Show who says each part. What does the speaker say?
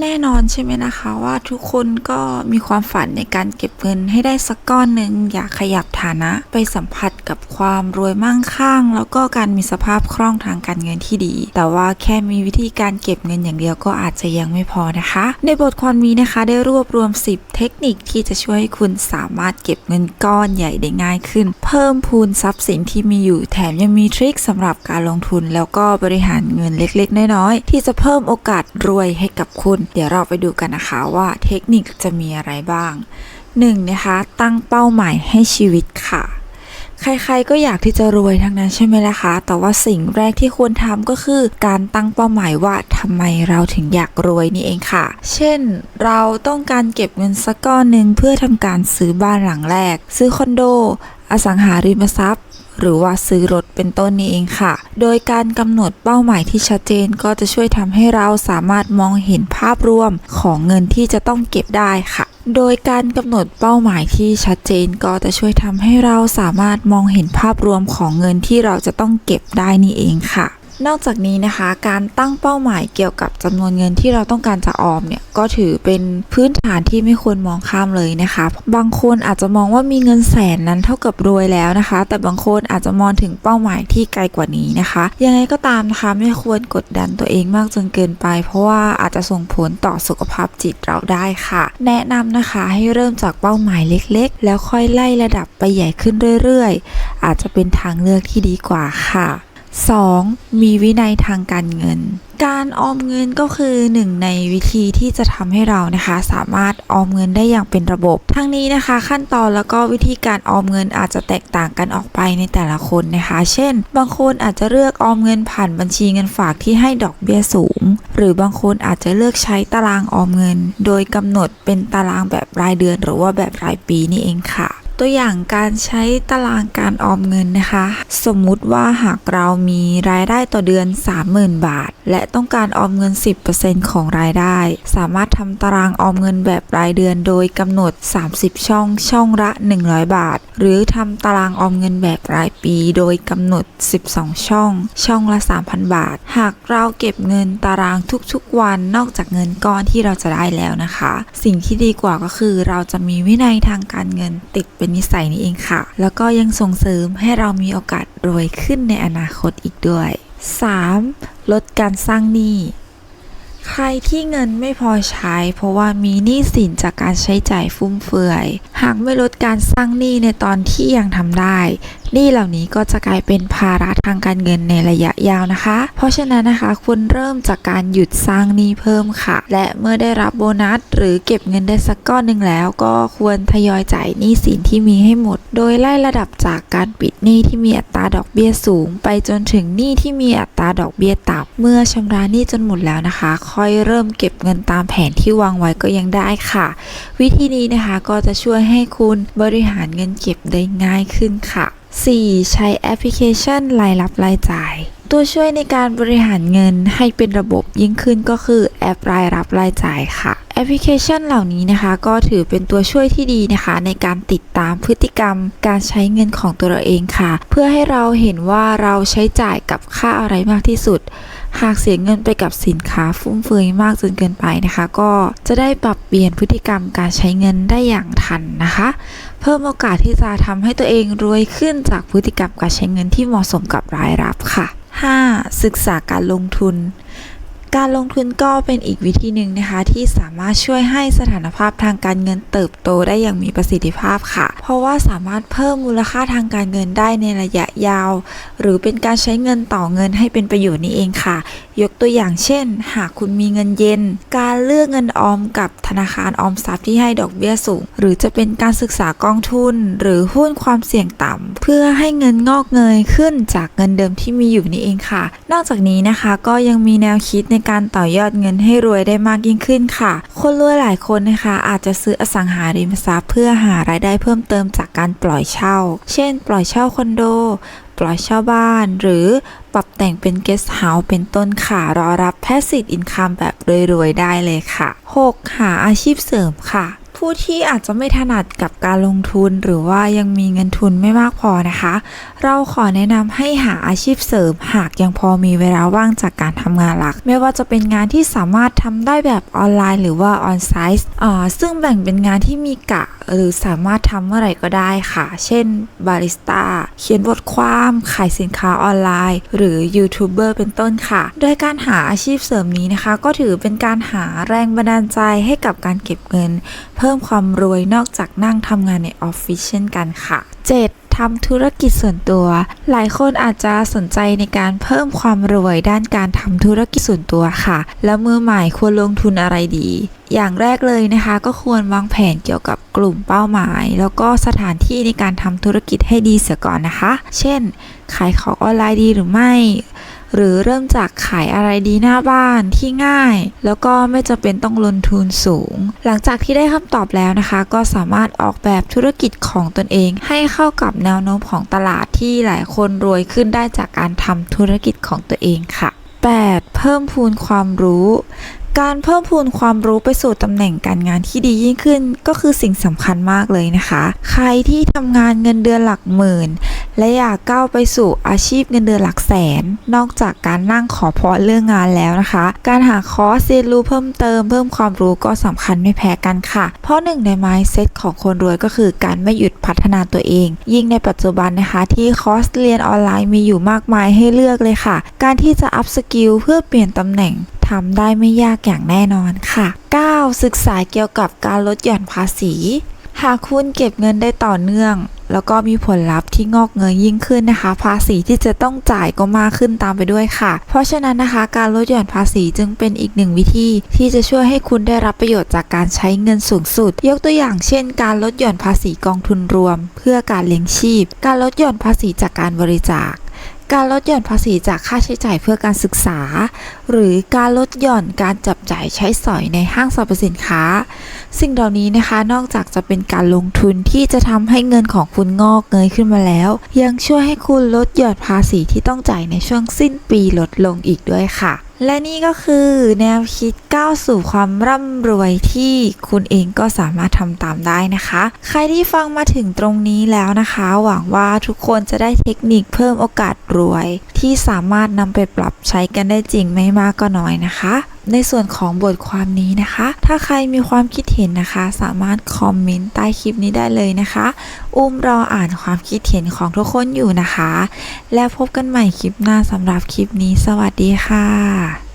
Speaker 1: แน่นอนใช่ไหมนะคะว่าทุกคนก็มีความฝันในการเก็บเงินให้ได้สักก้อนหนึ่งอยากขยับฐานะไปสัมผัสกับความรวยมั่งคั่ง แล้วก็การมีสภาพคล่องทางการเงินที่ดี แต่ว่าแค่มีวิธีการเก็บเงินอย่างเดียวก็อาจจะยังไม่พอนะคะ ในบทความนี้นะคะได้รวบรวม 10 เทคนิคที่จะช่วยให้คุณสามารถเก็บเงินก้อนใหญ่ได้ง่ายขึ้น เพิ่มพูนทรัพย์สินที่มีอยู่แถมยังมีทริคสำหรับการลงทุน แล้วก็บริหารเงินเล็กๆน้อยๆที่จะเพิ่มโอกาสรวยให้กับคุณเดี๋ยวเราไปดูกันนะคะว่าเทคนิคจะมีอะไรบ้าง 1. นะคะ ตั้งเป้าหมายให้ชีวิตค่ะ ใครๆก็อยากที่จะรวยทั้งนั้นใช่ไหมล่ะคะ แต่ว่าสิ่งแรกที่ควรทำก็คือ การตั้งเป้าหมายว่าทำไมเราถึงอยากรวยนี่เองค่ะ เช่น เราต้องการเก็บเงินสักก้อนหนึ่งเพื่อทำการซื้อบ้านหลังแรก ซื้อคอนโด อสังหาริมทรัพย์ หรือว่าซื้อรถเป็นต้นนี้เองค่ะ โดยการกำหนดเป้าหมายที่ชัดเจนก็จะช่วยทำให้เราสามารถมองเห็นภาพรวมของเงินที่จะต้องเก็บได้ค่ะโดยการกำหนดเป้าหมายที่ชัดเจนก็จะช่วยทำให้เราสามารถมองเห็นภาพรวมของเงินที่เราจะต้องเก็บได้นี่เองค่ะ นอกจากนี้นะคะ การตั้งเป้าหมายเกี่ยวกับจำนวนเงินที่เราต้องการจะออมเนี่ยก็ถือเป็นพื้นฐานที่ไม่ควรมองข้ามเลยนะคะ บางคนอาจจะมองว่ามีเงินแสนนั้นเท่ากับรวยแล้วนะคะ แต่บางคนอาจจะมองถึงเป้าหมายที่ไกลกว่านี้นะคะ ยังไงก็ตามนะคะไม่ควรกดดันตัวเองมากจนเกินไป เพราะว่าอาจจะส่งผลต่อสุขภาพจิตเราได้ค่ะ แนะนำนะคะให้เริ่มจากเป้าหมายเล็ก ๆ แล้วค่อยไล่ระดับไปใหญ่ขึ้นเรื่อย ๆ อาจจะเป็นทางเลือกที่ดีกว่าค่ะ 2. มีวินัยทางการเงิน การออมเงินก็คือหนึ่งในวิธีที่จะทำให้เรานะคะ สามารถออมเงินได้อย่างเป็นระบบ ทั้งนี้นะคะ ขั้นตอนแล้วก็วิธีการออมเงินอาจจะแตกต่างกันออกไปในแต่ละคนนะคะ เช่น บางคนอาจจะเลือกออมเงินผ่านบัญชีเงินฝากที่ให้ดอกเบี้ยสูง หรือบางคนอาจจะเลือกใช้ตารางออมเงิน โดยกำหนดเป็นตารางแบบรายเดือน หรือว่าแบบรายปีนี่เองค่ะ ตัวอย่างการใช้ตารางการออมเงินนะคะ สมมุติว่าหากเรามีรายได้ต่อเดือน 30,000 บาท และต้องการออมเงิน 10%ของรายได้ สามารถทำตารางออมเงินแบบรายเดือนโดยกำหนด 30 ช่องช่องละ 100 บาท หรือทำตารางออมเงินแบบรายปี โดยกำหนด 12 ช่อง ช่องละ 3,000 บาท หากเราเก็บเงินตารางทุกๆวันนอกจากเงินก้อนที่เราจะได้แล้วนะคะ สิ่งที่ดีกว่าก็คือเราจะมีวินัยทางการเงินติดเป็นนิสัยนี้เองค่ะ แล้วก็ยังส่งเสริมให้เรามีโอกาสรวยขึ้นในอนาคตอีกด้วย 3. ลดการสร้างหนี้ใครที่เงินไม่พอใช้ เพราะว่ามีหนี้สินจากการใช้จ่ายฟุ่มเฟือย หากไม่ลดการสร้างหนี้ในตอนที่ยังทำได้หนี้เหล่านี้ก็จะกลายเป็นภาระทางการเงินในระยะยาวนะคะ เพราะฉะนั้นนะคะควรเริ่มจากการหยุดสร้างหนี้เพิ่มค่ะ และเมื่อได้รับโบนัส หรือเก็บเงินได้สักก้อนหนึ่งแล้ว ก็ควรทยอยจ่ายหนี้สินที่มีให้หมด โดยไล่ระดับจากการปิดหนี้ที่มีอัตราดอกเบี้ยสูง ไปจนถึงหนี้ที่มีอัตราดอกเบี้ยต่ำเมื่อชำระหนี้จนหมดแล้วนะคะ ค่อยเริ่มเก็บเงินตามแผนที่วางไว้ก็ยังได้ค่ะ วิธีนี้นะคะก็จะช่วยให้คุณบริหารเงินเก็บได้ง่ายขึ้นค่ะ 4. ใช้แอปพลิเคชันรายรับรายจ่าย ตัวช่วยในการบริหารเงินให้เป็นระบบยิ่งขึ้นก็คือแอปรายรับรายจ่ายค่ะ แอปพลิเคชันเหล่านี้นะคะก็ถือเป็นตัวช่วยที่ดีนะคะ ในการติดตามพฤติกรรม การใช้เงินของตัวเราเองค่ะ เพื่อให้เราเห็นว่าเราใช้จ่ายกับค่าอะไรมากที่สุด หากเสียเงินไปกับสินค้าฟุ่มเฟือยมากจนเกินไปนะคะ ก็จะได้ปรับเปลี่ยนพฤติกรรมการใช้เงินได้อย่างทันนะคะ เพิ่มโอกาสที่จะทำให้ตัวเองรวยขึ้นจากพฤติกรรมการใช้เงินที่เหมาะสมกับรายรับค่ะ 5. ศึกษาการลงทุน การลงทุนก็เป็นอีกวิธีหนึ่งนะคะ ที่สามารถช่วยให้สถานภาพทางการเงินเติบโตได้อย่างมีประสิทธิภาพค่ะ เพราะว่าสามารถเพิ่มมูลค่าทางการเงินได้ในระยะยาว หรือเป็นการใช้เงินต่อเงินให้เป็นประโยชน์นี่เองค่ะ ยกตัวอย่างเช่น หากคุณมีเงินเย็น การเลือกเงินออมกับธนาคารออมทรัพย์ที่ให้ดอกเบี้ยสูง หรือจะเป็นการศึกษากองทุน หรือหุ้นความเสี่ยงต่ำเพื่อให้เงินงอกเงยขึ้นจากเงินเดิมที่มีอยู่นี่เองค่ะ นอกจากนี้นะคะก็ยังมีแนวคิดในการต่อยอดเงินให้รวยได้มากยิ่งขึ้นค่ะ คนรวยหลายคนนะคะ อาจจะซื้ออสังหาริมทรัพย์เพื่อหารายได้เพิ่มเติมจากการปล่อยเช่า เช่น ปล่อยเช่าคอนโด ปล่อยเช่าบ้าน หรือปรับแต่งเป็นเกสต์เฮาส์เป็นต้นค่ะ รอรับแพสซีฟอินคัมแบบรวยๆได้เลยค่ะ 6. หาอาชีพเสริมค่ะ ผู้ที่อาจจะไม่ถนัดกับการลงทุนหรือว่ายังมีเงินทุนไม่มากพอนะคะ เราขอแนะนำให้หาอาชีพเสริม หากยังพอมีเวลาว่างจากการทำงานหลัก ไม่ว่าจะเป็นงานที่สามารถทำได้แบบออนไลน์หรือว่าออนไซต์อ่าซึ่งแบ่งเป็นงานที่มีกะ หรือสามารถทำเมื่อไหร่ก็ได้ค่ะ เช่นบาริสต้าเขียนบทความขายสินค้าออนไลน์ หรือยูทูบเบอร์เป็นต้นค่ะ โดยการหาอาชีพเสริมนี้นะคะ ก็ถือเป็นการหาแรงบันดาลใจให้กับการเก็บเงิน เพิ่มมความรวยนอกจากนั่งทำงานในออฟฟิศเช่นกันค่ะ 7. ทำธุรกิจส่วนตัว หลายคนอาจจะสนใจในการเพิ่มความรวยด้านการทำธุรกิจส่วนตัวค่ะ แล้วมือใหม่ควรลงทุนอะไรดี อย่างแรกเลยนะคะ ก็ควรวางแผนเกี่ยวกับกลุ่มเป้าหมาย แล้วก็สถานที่ในการทำธุรกิจให้ดีเสียก่อนนะคะ เช่น ขายของออนไลน์ดีหรือไม่ หรือเริ่มจากขายอะไรดีหน้าบ้านที่ง่าย แล้วก็ไม่จำเป็นต้องลงทุนสูง หลังจากที่ได้คำตอบแล้วนะคะ ก็สามารถออกแบบธุรกิจของตนเอง ให้เข้ากับแนวโน้มของตลาดที่หลายคนรวยขึ้นได้จากการทำธุรกิจของตัวเองค่ะ 8. เพิ่มพูนความรู้การเพิ่มพูนความรู้ไปสู่ตำแหน่งการงานที่ดียิ่งขึ้นก็คือสิ่งสำคัญมากเลยนะคะ ใครที่ทำงานเงินเดือนหลักหมื่น และอยากก้าวไปสู่อาชีพเงินเดือนหลักแสน นอกจากการนั่งขอพรเรื่องงานแล้วนะคะ การหาคอร์สเรียนรู้เพิ่มเติมเพิ่มความรู้ก็สำคัญไม่แพ้กันค่ะ เพราะหนึ่งใน mindset ของคนรวยก็คือการไม่หยุดพัฒนาตัวเอง ยิ่งในปัจจุบันนะคะ ที่คอร์สเรียนออนไลน์มีอยู่มากมายให้เลือกเลยค่ะ การที่จะอัพสกิลเพื่อเปลี่ยนตำแหน่งทำได้ไม่ยากอย่างแน่นอนค่ะ 9. ศึกษาเกี่ยวกับการลดหย่อนภาษี หากคุณเก็บเงินได้ต่อเนื่อง แล้วก็มีผลลัพธ์ที่งอกเงยยิ่งขึ้นนะคะ ภาษีที่จะต้องจ่ายก็มากขึ้นตามไปด้วยค่ะ เพราะฉะนั้นนะคะการลดหย่อนภาษีจึงเป็นอีกหนึ่งวิธี ที่จะช่วยให้คุณได้รับประโยชน์จากการใช้เงินสูงสุด ยกตัวอย่างเช่น การลดหย่อนภาษีกองทุนรวม เพื่อการเลี้ยงชีพ การลดหย่อนภาษีจากการบริจาค การลดหย่อนภาษีจากค่าใช้จ่ายเพื่อการศึกษา หรือการลดหย่อนการจับจ่ายใช้สอยในห้างสรรพสินค้า สิ่งเหล่านี้นะคะนอกจากจะเป็นการลงทุนที่จะทำให้เงินของคุณงอกเงยขึ้นมาแล้ว ยังช่วยให้คุณลดหย่อนภาษีที่ต้องจ่ายในช่วงสิ้นปีลดลงอีกด้วยค่ะ และนี่ก็คือแนวคิดก้าวสู่ความร่ำรวยที่คุณเองก็สามารถทำตามได้นะคะ ใครที่ฟังมาถึงตรงนี้แล้วนะคะ หวังว่าทุกคนจะได้เทคนิคเพิ่มโอกาสรวย ที่สามารถนำไปปรับใช้กันได้จริงไม่มากก็น้อยนะคะ ในส่วนของบทความนี้นะคะ ถ้าใครมีความคิดเห็นนะคะ สามารถคอมเมนต์ใต้คลิปนี้ได้เลยนะคะ อุ้มรออ่านความคิดเห็นของทุกคนอยู่นะคะ แล้วพบกันใหม่คลิปหน้าสำหรับคลิปนี้ สวัสดีค่ะ